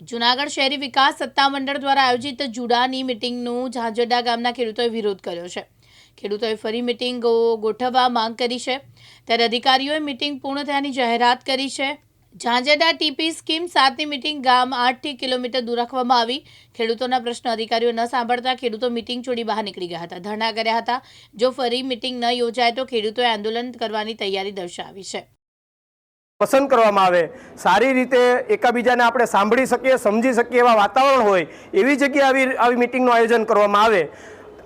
જુનાગઢ શહેરી વિકાસ સત્તામંડળ દ્વારા આયોજિત જુડાની મિટિંગનું ઝાંઝરડા ગામના ખેડૂતોએ વિરોધ કર્યો છે. ખેડૂતોએ ફરી મિટિંગો ગોઠવવા માંગ કરી છે. ત્યારે અધિકારીઓએ મિટિંગ પૂર્ણ થયાની જાહેરાત કરી છે. ઝાંઝરડા ટીપી સ્કીમ સાતની મિટિંગ ગામ આઠથી કિલોમીટર દૂર રાખવામાં આવી. ખેડૂતોના પ્રશ્ન અધિકારીઓ ન સાંભળતા ખેડૂતો મિટિંગ છોડી બહાર નીકળી ગયા હતા. ધરણા કર્યા હતા. જો ફરી મિટિંગ ન યોજાય તો ખેડૂતોએ આંદોલન કરવાની તૈયારી દર્શાવી છે. પસંદ કરવામાં આવે. સારી રીતે એકાબીજાને આપણે સાંભળી શકીએ, સમજી શકીએ એવા વાતાવરણ હોય, એવી જગ્યાએ આવી આવી મિટિંગનું આયોજન કરવામાં આવે.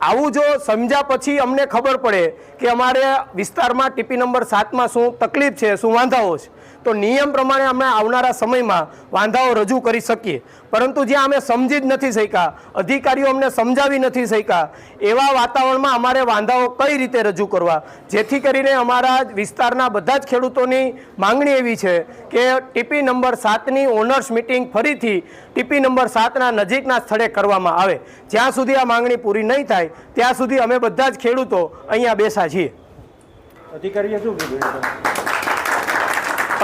આવું જો સમજ્યા પછી અમને ખબર પડે કે અમારે વિસ્તારમાં ટીપી નંબર સાતમાં શું તકલીફ છે, શું વાંધાઓ છે. તો નિયમ પ્રમાણે અમે આવનારા સમયમાં વાંધાઓ રજૂ કરી શકીએ. પરંતુ જ્યાં અમે સમજી જ નથી શક્યા, અધિકારીઓ અમને સમજાવી નથી શક્યા, એવા વાતાવરણમાં અમારે વાંધાઓ કઈ રીતે રજૂ કરવા? જેથી કરીને અમારા વિસ્તારના બધા જ ખેડૂતોની માંગણી એવી છે કે ટીપી નંબર સાતની ઓનર્સ મિટિંગ ફરીથી ટીપી નંબર સાતના નજીકના સ્થળે કરવામાં આવે. જ્યાં સુધી આ માંગણી પૂરી નહીં થાય, ત્યાં સુધી અમે બધા જ ખેડૂતો અહીંયા બેસા છીએ. અધિકારીએ શું કીધું?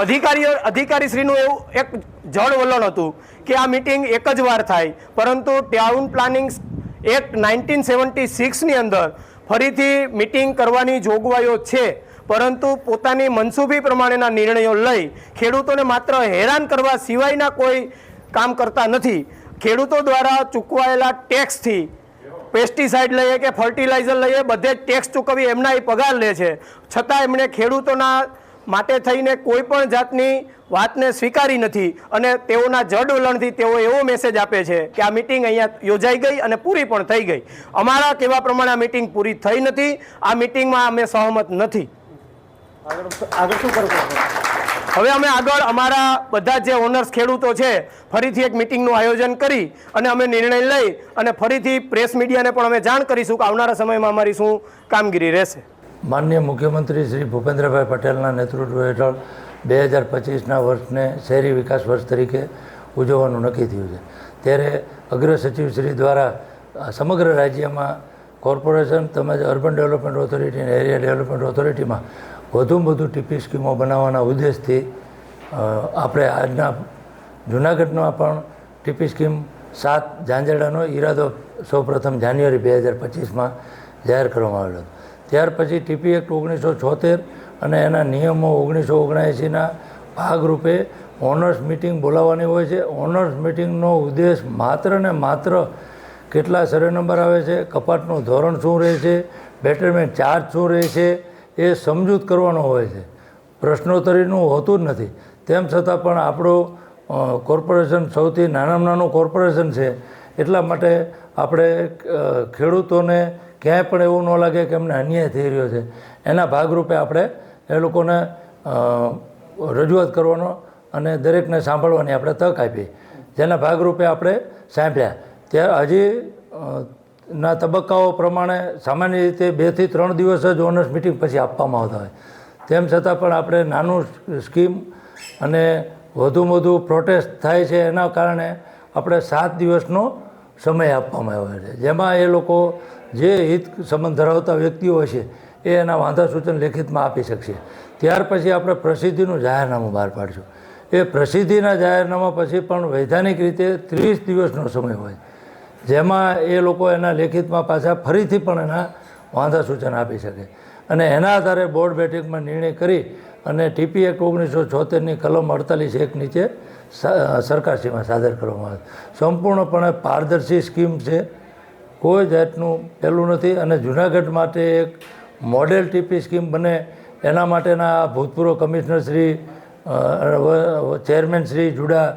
અધિકારીઓ અધિકારીશ્રીનું એવું એક જળ વલણ હતું કે આ મિટિંગ એક જ વાર થાય. પરંતુ town planning act nineteen seventy સિક્સની અંદર ફરીથી મિટિંગ કરવાની જોગવાઈઓ છે. પરંતુ પોતાની મનસૂબી પ્રમાણેના નિર્ણયો લઈ ખેડૂતોને માત્ર હેરાન કરવા સિવાયના કોઈ કામ કરતા નથી. ખેડૂતો દ્વારા ચૂકવાયેલા ટેક્સથી પેસ્ટિસાઇડ લઈએ કે ફર્ટિલાઇઝર લઈએ, બધે ટેક્સ ચૂકવી એમના એ પગાર લે છે. છતાં એમણે ખેડૂતોના માટે થઈને કોઈ પણ જાતની વાતને સ્વીકારી નથી અને તેઓના જડ વલણથી તેઓ એવો મેસેજ આપે છે કે આ મિટિંગ અહીંયા યોજાઈ ગઈ અને પૂરી પણ થઈ ગઈ. અમારા કહેવા પ્રમાણે આ મિટિંગ પૂરી થઈ નથી આ મિટિંગમાં અમે સહમત નથી. આગળ આગળ શું કરવું? હવે અમે આગળ અમારા બધા જે ઓનર્સ ખેડૂતો છે ફરીથી એક મિટિંગનું આયોજન કરી અને અમે નિર્ણય લઈ અને ફરીથી પ્રેસ મીડિયાને પણ અમે જાણ કરીશું કે આવનારા સમયમાં અમારી શું કામગીરી રહેશે. માનનીય મુખ્યમંત્રી શ્રી ભૂપેન્દ્રભાઈ પટેલના નેતૃત્વ હેઠળ બે હજાર પચીસના વર્ષને શહેરી વિકાસ વર્ષ તરીકે ઉજવવાનું નક્કી થયું છે. ત્યારે અગ્ર સચિવ શ્રી દ્વારા સમગ્ર રાજ્યમાં કોર્પોરેશન તેમજ અર્બન ડેવલપમેન્ટ ઓથોરિટી અને એરિયા ડેવલપમેન્ટ ઓથોરિટીમાં વધુમાં વધુ ટીપી સ્કીમો બનાવવાના ઉદ્દેશથી આપણે આજના જૂનાગઢમાં પણ ટીપી સ્કીમ સાત ઝાંઝરડાનો ઈરાદો સૌપ્રથમ જાન્યુઆરી બે હજાર પચીસમાં જાહેર કરવામાં આવેલો હતો. ત્યાર પછી ટીપી એક્ટ ઓગણીસો છોતેર અને એના નિયમો ઓગણીસો ઓગણએંસીના ભાગરૂપે ઓનર્સ મિટિંગ બોલાવવાની હોય છે. ઓનર્સ મિટિંગનો ઉદ્દેશ માત્ર ને માત્ર કેટલા સર્વે નંબર આવે છે કપાટનું ધોરણ શું રહે છે બેટરમેન્ટ ચાર્જ શું રહે છે, એ સમજૂત કરવાનો હોય છે. પ્રશ્નોત્તરીનું હોતું જ નથી. તેમ છતાં પણ આપણો કોર્પોરેશન સૌથી નાનામાં નાનું કોર્પોરેશન છે. એટલા માટે આપણે ખેડૂતોને ક્યાંય પણ એવું ન લાગે કે એમને અન્યાય થઈ રહ્યો છે. એના ભાગરૂપે આપણે એ લોકોને રજૂઆત કરવાનો અને દરેકને સાંભળવાની આપણે તક આપી. જેના ભાગરૂપે આપણે સાંભળ્યા. ત્યારે હજી ના તબક્કાઓ પ્રમાણે સામાન્ય રીતે બેથી ત્રણ દિવસ જ ઓનર્સ મિટિંગ પછી આપવામાં આવતા હોય. તેમ છતાં પણ આપણે નાનું સ્કીમ અને વધુમાં વધુ પ્રોટેસ્ટ થાય છે એના કારણે આપણે સાત દિવસનો સમય આપવામાં આવ્યો છે. જેમાં એ લોકો જે હિત સંબંધ ધરાવતા વ્યક્તિઓ હશે, એ એના વાંધા સૂચન લેખિતમાં આપી શકશે. ત્યાર પછી આપણે પ્રસિદ્ધિનું જાહેરનામું બહાર પાડશું. એ પ્રસિદ્ધિના જાહેરનામા પછી પણ વૈધાનિક રીતે ત્રીસ દિવસનો સમય હોય. જેમાં એ લોકો એના લેખિતમાં પાછા ફરીથી પણ એના વાંધા સૂચન આપી શકે. અને એના આધારે બોર્ડ બેઠકમાં નિર્ણય કરી અને ટીપી એક્ટ ઓગણીસો છોતેરની કલમ અડતાલીસ એક નીચે સરકારશ્રીમાં સાદર કરવામાં આવે સંપૂર્ણપણે પારદર્શી સ્કીમ છે. કોઈ જાતનું પહેલું નથી અને જુનાગઢ માટે એક મોડેલ ટીપી સ્કીમ બને એના માટેના ભૂતપૂર્વ commissioner Shri chairman Shri JUDA,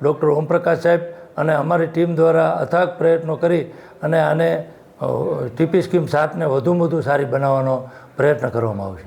doctor Omprakash સાહેબ અને અમારી ટીમ દ્વારા અથાગ પ્રયત્નો કરી અને આને ટીપી સ્કીમ સાતને વધુમાં વધુ સારી બનાવવાનો પ્રયત્ન કરવામાં આવશે.